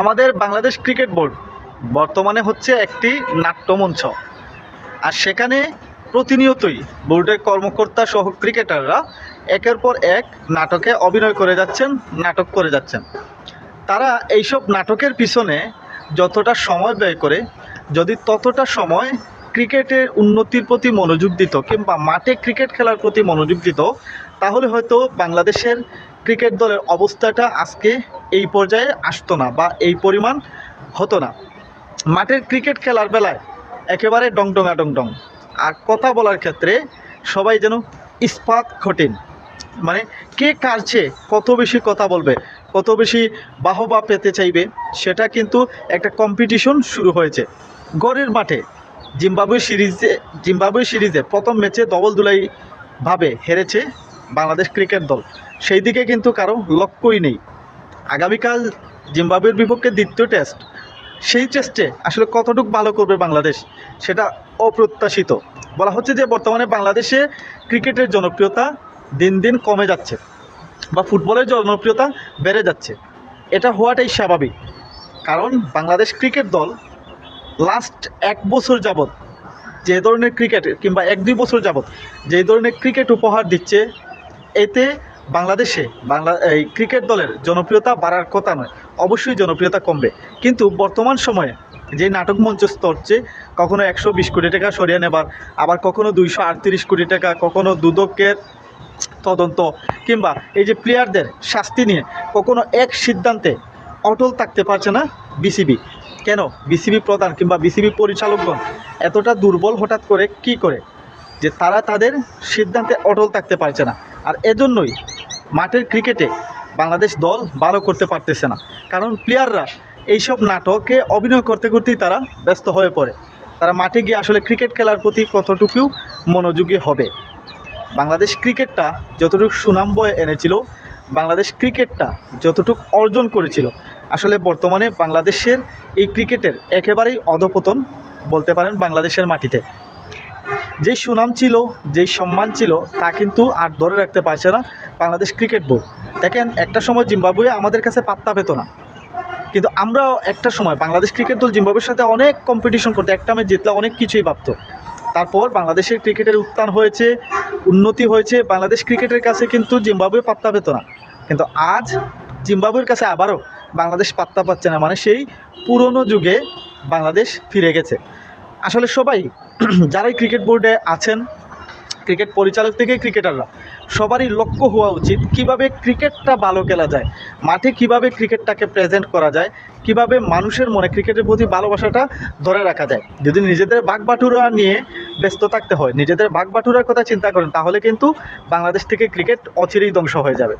আমাদের Bangladesh cricket board বর্তমানে হচ্ছে একটি নাট্যমঞ্চ। আর সেখানে প্রতিনিয়তই বোর্ডের কর্মকর্তা সহ ক্রিকেটাররা একের পর এক নাটকে অভিনয় করে যাচ্ছেন, নাটক করে যাচ্ছেন। তারা এইসব নাটকের পিছনে যতটা সময় ব্যয় করে, যদি ততটা সময় ক্রিকেটের উন্নতির প্রতি মনোযোগ দিত কিংবা মাঠে ক্রিকেট খেলার প্রতি মনোযোগ দিত, তাহলে হয়তো বাংলাদেশের ক্রিকেট দলের অবস্থাটা আজকে এই পর্যায়ে আসতো না বা এই পরিমাণ হতো না। মাঠের ক্রিকেট খেলার বেলায় একেবারে ডং ডঙা ডং ডং আর কথা বলার ক্ষেত্রে সবাই যেন ইস্পাত ঘটেন। মানে কে কারছে কত বেশি কথা বলবে, কত বেশি বাহবা পেতে চাইবে, সেটা কিন্তু একটা কম্পিটিশন শুরু হয়েছে। গড়ের মাঠে জিম্বাবুয়ে সিরিজে জিম্বাবুয়ে সিরিজে প্রথম ম্যাচে দবল দুলাই ভাবে হেরেছে বাংলাদেশ ক্রিকেট দল। সেই দিকে কিন্তু কারও লক্ষ্যই নেই। আগামীকাল জিম্বাবুয়ের বিপক্ষে দ্বিতীয় টেস্ট। সেই টেস্টে আসলে কতটুকু ভালো করবে বাংলাদেশ সেটা অপ্রত্যাশিত। বলা হচ্ছে যে বর্তমানে বাংলাদেশে ক্রিকেটের জনপ্রিয়তা দিন দিন কমে যাচ্ছে বা ফুটবলের জনপ্রিয়তা বেড়ে যাচ্ছে। এটা হওয়াটাই স্বাভাবিক। কারণ বাংলাদেশ ক্রিকেট দল লাস্ট এক বছর যাবৎ যে ধরনের ক্রিকেট কিংবা এক দুই বছর যাবৎ যে ধরনের ক্রিকেট উপহার দিচ্ছে, এতে বাংলাদেশে বাংলা, এই ক্রিকেট দলের জনপ্রিয়তা বাড়ার কথা নয়, অবশ্যই জনপ্রিয়তা কমবে। কিন্তু বর্তমান সময়ে যে নাটক মঞ্চস্থ হচ্ছে কখনো একশো বিশ কোটি টাকা সরিয়ে নেবার, আবার কখনো দুইশো আটত্রিশ কোটি টাকা কখনো দুদকের তদন্ত কিংবা এই যে প্লেয়ারদের শাস্তি নিয়ে কখনো এক সিদ্ধান্তে অটল থাকতে পারছে না বিসিবি। কেন? বিসিবি প্রধান কিংবা বিসিবি পরিচালকগণ এতটা দুর্বল হঠাৎ করে কি করে? যে তারা তাদের সিদ্ধান্তে অটল থাকতে পারছে না। আর এজন্যই মাঠের ক্রিকেটে বাংলাদেশ দল ভালো করতে পারতেছে না। কারণ প্লেয়াররা এইসব নাটকে অভিনয় করতে করতেই তারা ব্যস্ত হয়ে পড়ে। তারা মাঠে গিয়ে আসলে ক্রিকেট খেলার প্রতি কতটুকু মনোযোগী হবে? বাংলাদেশ ক্রিকেটটা যতটুকু সুনাম বয়ে এনেছিল, বাংলাদেশ ক্রিকেটটা যতটুকু অর্জন করেছিল, আসলে বর্তমানে বাংলাদেশের এই ক্রিকেটের একেবারেই অধপতন বলতে পারেন বাংলাদেশের মাটিতে। যেই সুনাম ছিল যেই সম্মান ছিল, তা কিন্তু আর ধরে রাখতে পারছে না বাংলাদেশ ক্রিকেট বোর্ড। দেখেন, একটা সময় জিম্বাবুয়ে আমাদের কাছে পাত্তা পেত না। কিন্তু আমরাও একটা সময় বাংলাদেশ ক্রিকেট দল জিম্বাবুয়ের সাথে অনেক কম্পিটিশন করতো, একটা ম্যাচ জিতলে অনেক কিছুই ভাবতো। তারপর বাংলাদেশের ক্রিকেটের উত্থান হয়েছে, উন্নতি হয়েছে, বাংলাদেশ ক্রিকেটের কাছে কিন্তু জিম্বাবুয়ে পাত্তা পেত না। কিন্তু আজ জিম্বাবুয়ের কাছে আবারও বাংলাদেশ পাত্তা পাচ্ছে না মানে সেই পুরনো যুগে বাংলাদেশ ফিরে গেছে। আসলে সবাই, যারাই ক্রিকেট বোর্ডে আছেন, ক্রিকেট পরিচালক থেকে ক্রিকেটাররা, সবারই লক্ষ্য হওয়া উচিত কীভাবে ক্রিকেটটা ভালো খেলা যায়, মাঠে কীভাবে ক্রিকেটটাকে প্রেজেন্ট করা যায়, কীভাবে মানুষের মনে ক্রিকেটের প্রতি ভালোবাসাটা ধরে রাখা যায়। যদি নিজেদের বাগবাটুরা নিয়ে ব্যস্ত থাকতে হয়, নিজেদের বাগবাটুরার কথা চিন্তা করেন, তাহলে কিন্তু বাংলাদেশ থেকে ক্রিকেট অচিরেই ধ্বংস হয়ে যাবে।